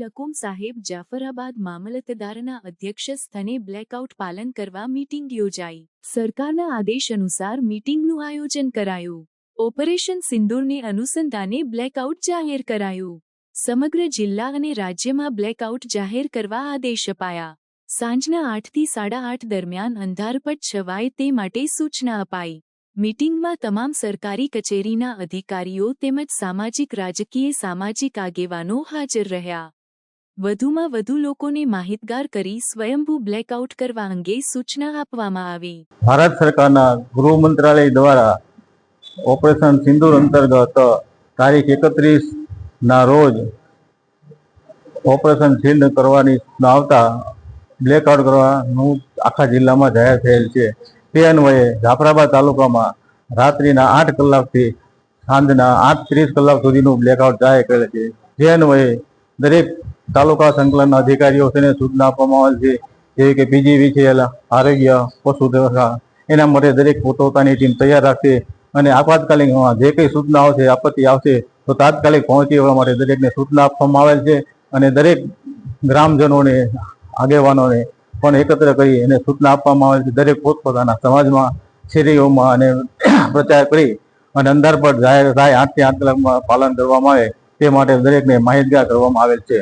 હુકુમ સાહેબ જાફરાબાદ મામલતદારના અધ્યક્ષ સ્થાને બ્લેકઆઉટ પાલન કરવા મીટિંગ યોજાઈ. સરકારના આદેશ અનુસાર મીટિંગનું આયોજન કરાયું. ઓપરેશન સિંદૂરને અનુસંધાને બ્લેકઆઉટ જાહેર કરાયું. સમગ્ર જિલ્લા અને રાજ્યમાં બ્લેકઆઉટ જાહેર કરવા આદેશ અપાયા. સાંજના આઠથી સાડા આઠ દરમિયાન અંધારપટ છવાય તે માટે સૂચના અપાઈ. મીટિંગમાં તમામ સરકારી કચેરીના અધિકારીઓ તેમજ સામાજિક રાજકીય સામાજિક આગેવાનો હાજર રહ્યા. વધુમાં વધુ લોકોને માહિતગાર કરી સ્વયંભૂ બ્લેકઆઉટ કરવા અંગે સૂચના આપવામાં આવી. ભારત સરકારના ગૃહ મંત્રાલય દ્વારા ઓપરેશન સિંદુર અંતર્ગત તારીખ એકત્રીસ ના રોજ ઓપરેશન સિંધ કરવાની આવતા બ્લેકઆઉટ કરવાનું આખા જિલ્લામાં જાહેર થયેલ છે. તે અન્વયે જાફરાબાદ તાલુકામાં રાત્રિના આઠ કલાકથી સાંજના આઠ ત્રીસ કલાક સુધીનું બ્લેકઆઉટ જાહેર કરેલ છે. જે અન્વયે દરેક તાલુકા સંકલન અધિકારીઓ તેને સૂચના આપવામાં આવેલ છે. જેવી કે પીજીવી છે આરોગ્ય, પશુ વ્યવસ્થા એના માટે દરેક પોતપોતાની ટીમ તૈયાર રાખશે અને આપાતકાલીન જે કંઈ સૂચના આવશે, આપત્તિ આવશે, તો તાત્કાલિક પહોંચી વળવા માટે દરેકને સૂચના આપવામાં આવેલ છે અને દરેક ગ્રામજનોને, આગેવાનોને પણ એકત્ર કરી એને સૂચના આપવામાં આવેલ છે. દરેક પોતપોતાના સમાજમાં, શેરીઓમાં અને પ્રચાર કરી અને અંદર પર જાહેર થાય આઠથી આઠ કલાકમાં પાલન કરવામાં આવે તે માટે દરેકને માહિતગાર કરવામાં આવેલ છે.